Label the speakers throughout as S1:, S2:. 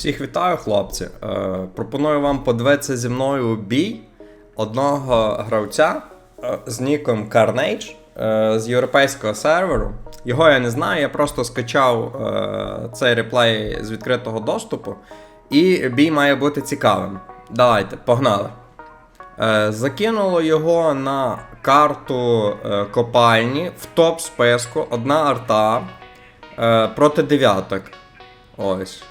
S1: Всіх вітаю, хлопці. Е, пропоную вам подивитися зі мною бій одного гравця е, з ніком Carnage е, з європейського серверу. Його я не знаю, я просто скачав цей реплей з відкритого доступу. І бій має бути цікавим. Давайте, погнали. Закинуло його на карту копальні в топ списку одна арта проти дев'яток. Ось.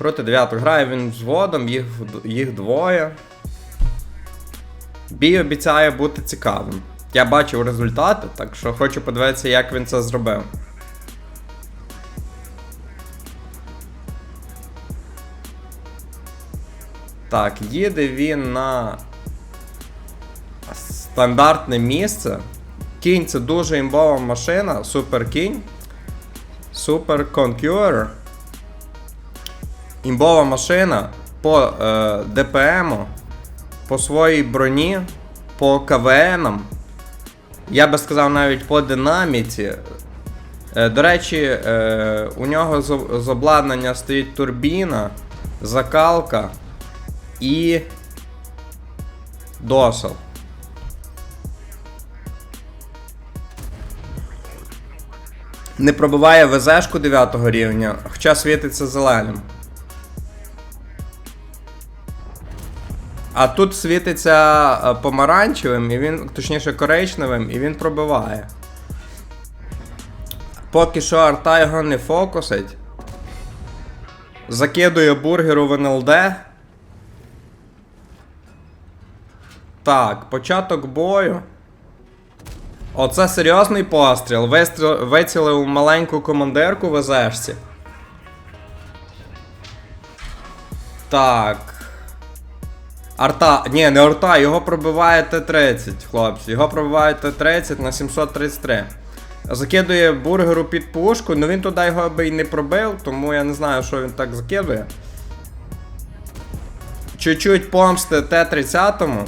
S1: Проти дев'яток грає він взводом, їх, їх двоє. Бій обіцяє бути цікавим. Я бачив результати, так що хочу подивитися, як він це зробив. Так, їде він на стандартне місце. Кінь це дуже імбова машина, супер кінь. Супер конкюр. Імбова машина по е, ДПМу, по своїй броні, по КВНам. Я би сказав навіть по динаміці. Е, до речі, е, у нього з, з обладнання стоїть турбіна, закалка і досел. Не пробиває ВЗшку 9 рівня, хоча світиться зеленим. А тут світиться е, помаранчевим, і він, точніше коричневим, і він пробиває. Поки що арта його не фокусить. Закидує бургеру в НЛД. Так, початок бою. Оце серйозний постріл. Вистріл, вицілив маленьку командирку в ВЗшці. Так. Арта. Ні, не арта, його пробиває Т-30, хлопці. Його пробиває Т-30 на 733. Закидує бургеру під пушку, ну він туди його би і не пробив, тому я не знаю, що він так закидує. Чуть-чуть помсти Т-30.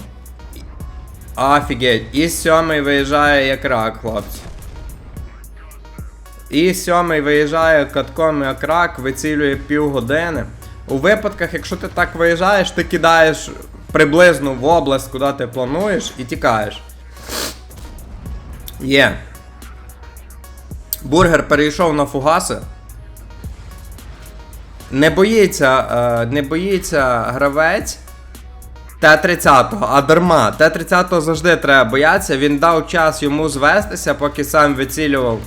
S1: Офігеть, і сьомий виїжджає як рак, хлопці. І сьомий виїжджає катком як рак, вицілює півгодини. У випадках, якщо ти так виїжджаєш, ти кидаєш приблизно в область, куди ти плануєш, і тікаєш. Є. Бургер перейшов на фугаси. Не боїться, е, не боїться гравець. Т-30, а дарма. Т-30 завжди треба боятися. Він дав час йому звестися, поки сам вицілював.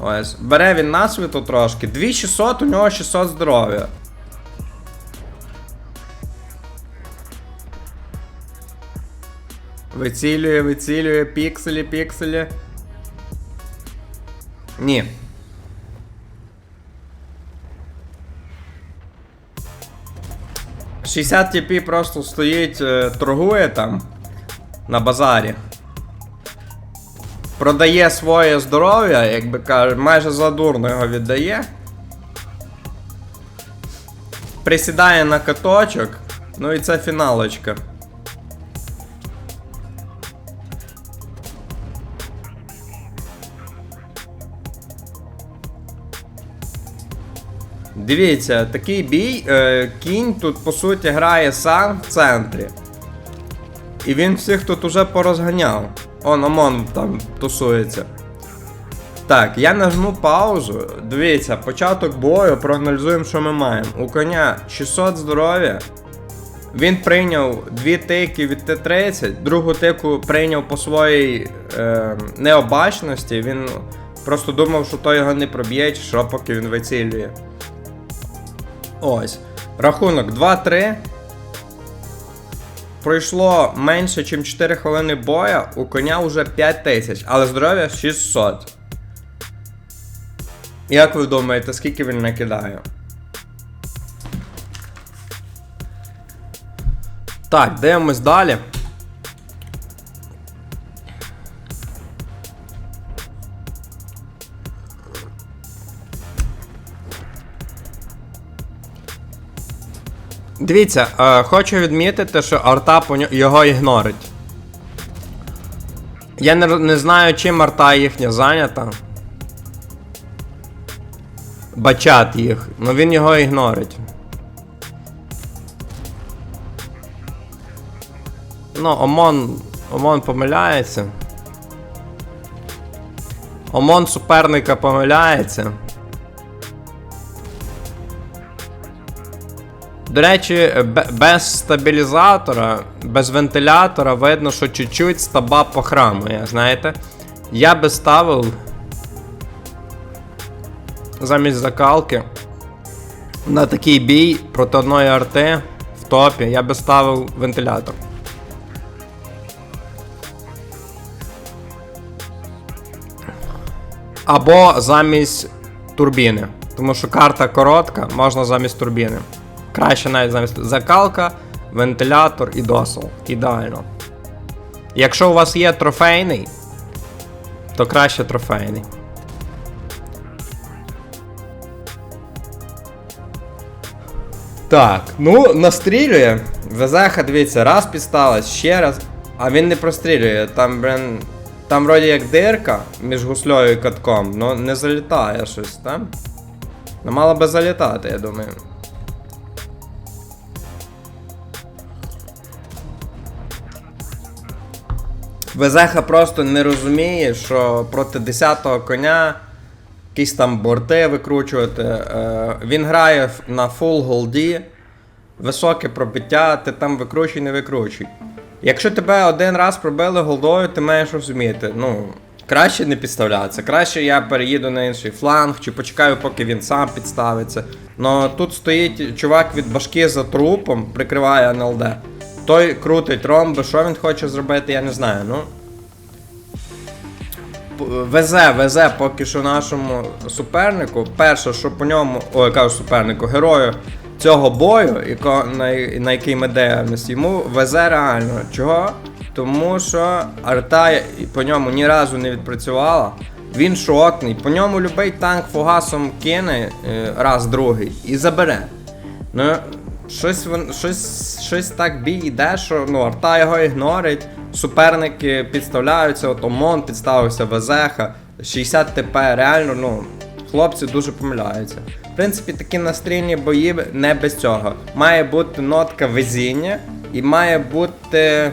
S1: Ось. Бере він насвіту трошки. 2600, у нього 600 здоров'я. Вицілює, вицілює, пікселі, пікселі. Ні. — 60 тіпі просто стоїть, е, торгує там на базарі. Продає своє здоров'я, як би каже, майже задурно його віддає. Присідає на каточок. Ну і це фіналочка. Дивіться, такий бій. Е, кінь тут по суті грає сам в центрі. І він всіх тут уже порозганяв. Он ОМОН там тусується. Так, я нажму паузу. Дивіться, початок бою, проаналізуємо, що ми маємо. У коня 600 здоров'я. Він прийняв дві тики від Т-30, другу тику прийняв по своїй е, необачності. Він просто думав, що то його не проб'є, що, поки він вицілює. Ось. Рахунок 2-3. Пройшло менше, ніж 4 хвилини боя, у коня вже 5 тисяч, але здоров'я 600. Як ви думаєте, скільки він накидає? Так, дивимось далі. Дивіться, е, хочу відмітити, що арта по ньо- його ігнорить. Я не, не знаю, чим арта їхня зайнята. бачат їх, ну він його ігнорить. Ну, Омон. Омон помиляється. Омон суперника помиляється. До речі, без стабілізатора, без вентилятора видно, що чуть-чуть стаба похрамує, знаєте? Я би ставив замість закалки на такий бій проти одної арти в топі я би ставив вентилятор. Або замість турбіни. Тому що карта коротка, можна замість турбіни. Краще навіть замість закалка, вентилятор і досол. Ідеально. Якщо у вас є трофейний, то краще трофейний. Так, ну настрілює. Везеха, дивіться, раз підсталась, ще раз. А він не прострілює. Там, блин. Там вроді як дирка між гуслею і катком, но не залітає щось, там? Ну мало би залітати, я думаю. Везеха просто не розуміє, що проти 10-го коня якісь там борти викручувати. Е, він грає на full голді, високе пробиття, ти там викручуй, не викручуй. Якщо тебе один раз пробили голдою, ти маєш розуміти, ну, краще не підставлятися. Краще я переїду на інший фланг, чи почекаю, поки він сам підставиться. Но тут стоїть чувак від башки за трупом, прикриває НЛД. Той крутить ромби, що він хоче зробити, я не знаю. Ну, везе, везе поки що нашому супернику. Перше, що по ньому, ой, кажу супернику, герою цього бою, на, на який ми дивимося, йому везе реально. Чого? Тому що арта по ньому ні разу не відпрацювала. Він шотний, по ньому любий танк фугасом кине е, раз другий і забере. Ну, щось, вон- щось, щось так бій йде, що ну, арта його ігнорить, суперники підставляються, от Омон підставився Везеха, 60 ТП, реально, ну, хлопці дуже помиляються. В принципі, такі настрільні бої не без цього. Має бути нотка везіння і має бути.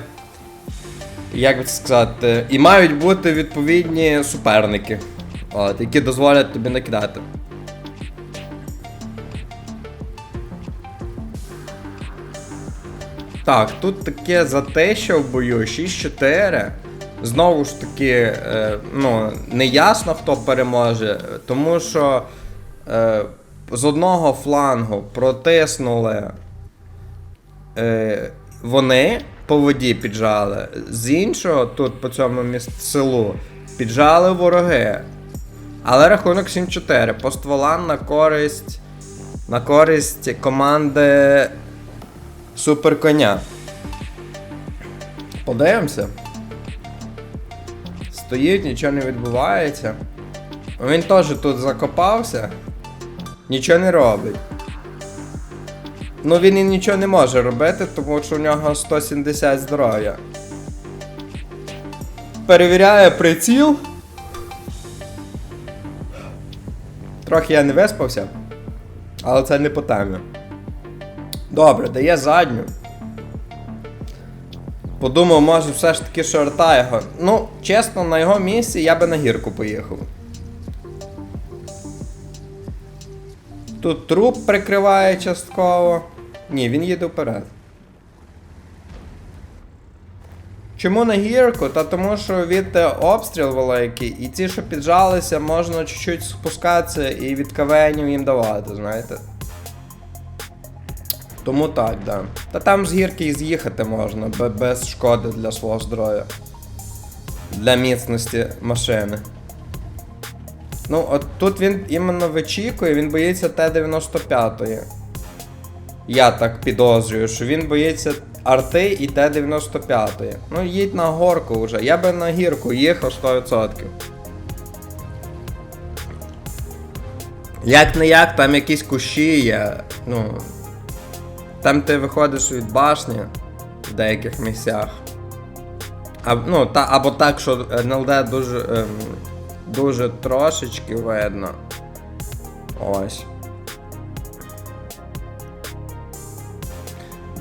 S1: Як би сказати, і мають бути відповідні суперники, от, які дозволять тобі накидати. Так, тут таке затища в бою 6-4. Знову ж таки, е, ну, не ясно, хто переможе, тому що е, з одного флангу протиснули е, вони по воді піджали, з іншого, тут по цьому міст піджали вороги. Але рахунок 7-4. По стволам на користь. На користь команди Супер коня. Подивимося. Стоїть, нічого не відбувається. Він теж тут закопався. Нічого не робить. Ну він і нічого не може робити, тому що у нього 170 здоров'я. Перевіряє приціл. Трохи я не виспався, але це не по темі. Добре, дає задню. Подумав, може все ж таки шорта його. Ну, чесно, на його місці я би на гірку поїхав. Тут труп прикриває частково. Ні, він їде вперед. Чому на гірку? Та тому що від е, обстріл великий, і ті, що піджалися, можна чуть-чуть спускатися і від кавенів їм давати, знаєте. Тому так, да. Та там з гірки і з'їхати можна, без шкоди для свого здоров'я. Для міцності машини. Ну, от тут він іменно вичікує, він боїться Т-95. Я так підозрюю, що він боїться арти і Т-95. Ну, їдь на горку вже. Я би на гірку їхав 100%. Як не як, там якісь кущі є. Ну. Там ти виходиш від башні в деяких місцях. А, ну, та, або так, що НЛД дуже, ем, дуже трошечки видно. Ось.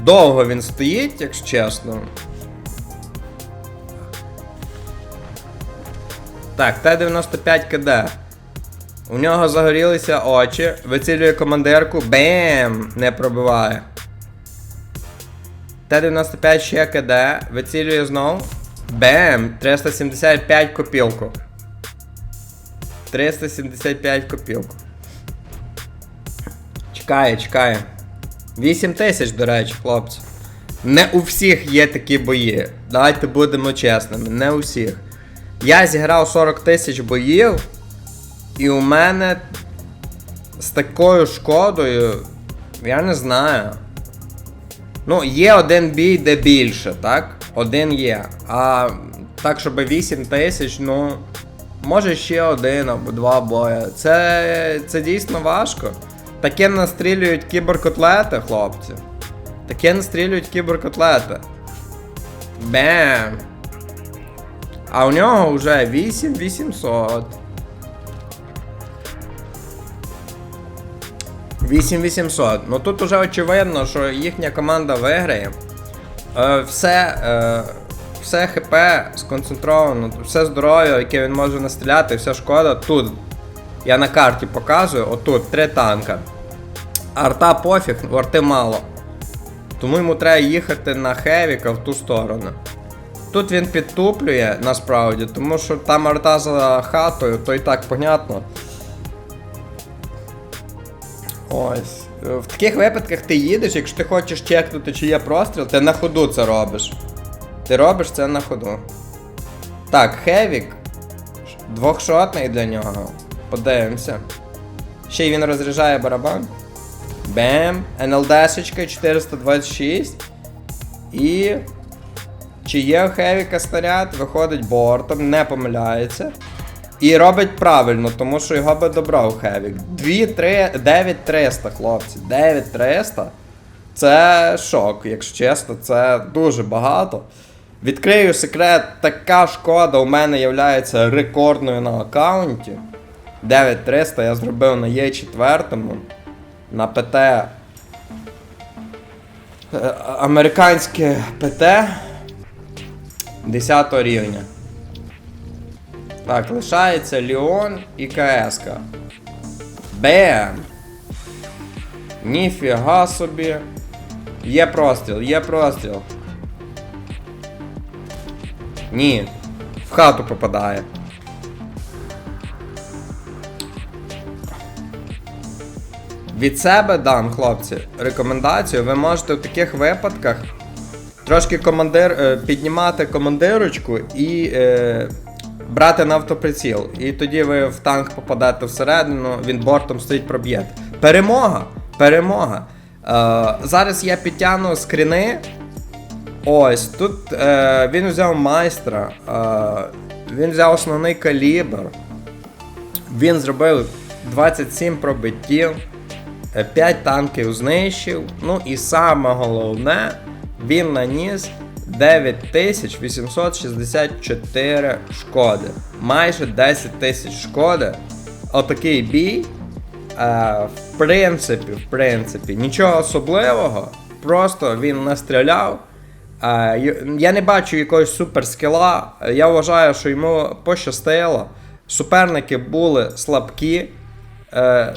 S1: Довго він стоїть, якщо чесно. Так, Т-95 КД. У нього загорілися очі, вицілює командирку, бем! Не пробиває. Т-95 ще КД, вицілює знов. Бем! 375 копілку. 375 копілку. Чекає, чекає. 8 тисяч, до речі, хлопці. Не у всіх є такі бої. Давайте будемо чесними, не у всіх. Я зіграв 40 тисяч боїв, і у мене з такою шкодою, я не знаю. Ну, є один бій, де більше, так? Один є. А так, щоб 8 тисяч, ну. Може ще один або два бої. Це, це дійсно важко. Таке настрілюють кіберкотлети, хлопці. Таке настрілюють кіберкотлети. Бем. А у нього вже 8800. 8800. Ну тут уже очевидно, що їхня команда виграє. Е, все, е, все ХП сконцентровано, все здоров'я, яке він може настріляти, вся шкода. Тут я на карті показую, отут три танка. Арта пофіг, арти мало. Тому йому треба їхати на Хевіка в ту сторону. Тут він підтуплює насправді, тому що там арта за хатою, то і так понятно. Ось. В таких випадках ти їдеш, якщо ти хочеш чекнути, чи є простріл, ти на ходу це робиш. Ти робиш це на ходу. Так, Хевік. Двохшотний для нього. Подивимося. Ще й він розряджає барабан. Бем. НЛДшечка 426. І. Чи є у Хевіка снаряд, виходить бортом, не помиляється. І робить правильно, тому що його би добрав Хевік. 2, 3, 9300, хлопці. 9300. Це шок, якщо чесно, це дуже багато. Відкрию секрет, така шкода у мене є рекордною на аккаунті. 9300 я зробив на Є4, на ПТ. е, Американське ПТ 10 рівня. Так, лишається Ліон і КСК. Бем! Ніфіга собі. Є простріл, є простріл. Ні. В хату попадає. Від себе дам, хлопці, рекомендацію. Ви можете в таких випадках трошки командир, е, піднімати командирочку і е, брати на автоприціл. І тоді ви в танк попадете всередину, він бортом стоїть проб'єте. Перемога! Перемога! Е, зараз я підтягну скріни. Ось, тут е, він взяв майстра, е, він взяв основний калібр. Він зробив 27 пробиттів, 5 танків знищив. Ну і саме головне, він наніс 9864 шкоди. Майже 10 тисяч шкоди. Отакий бій. Е, в принципі, в принципі, нічого особливого. Просто він настріляв. Е, я не бачу якогось суперскіла. Я вважаю, що йому пощастило. Суперники були слабкі. Е,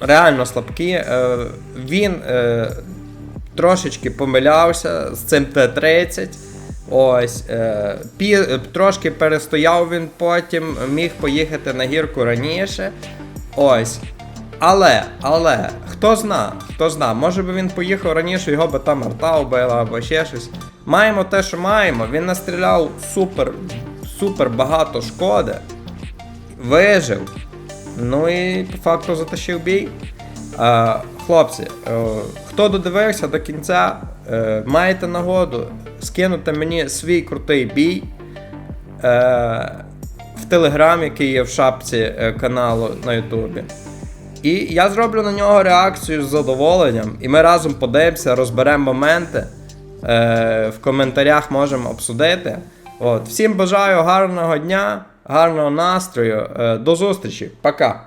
S1: реально слабкі. Він трошечки помилявся з цим Т-30. Ось. Е, пі, трошки перестояв він потім, міг поїхати на гірку раніше. Ось. Але, але, хто зна, хто зна, може би він поїхав раніше, його би там арта вбила або ще щось. Маємо те, що маємо. Він настріляв супер, супер багато шкоди. Вижив. Ну і по факту затащив бій. Е, хлопці, е, хто додивився до кінця, е, маєте нагоду скинути мені свій крутий бій е, в Телеграм, який є в шапці каналу на Ютубі. І я зроблю на нього реакцію з задоволенням, і ми разом подивимося, розберемо моменти. В коментарях можемо обсудити. От. Всім бажаю гарного дня, гарного настрою. До зустрічі. Пока.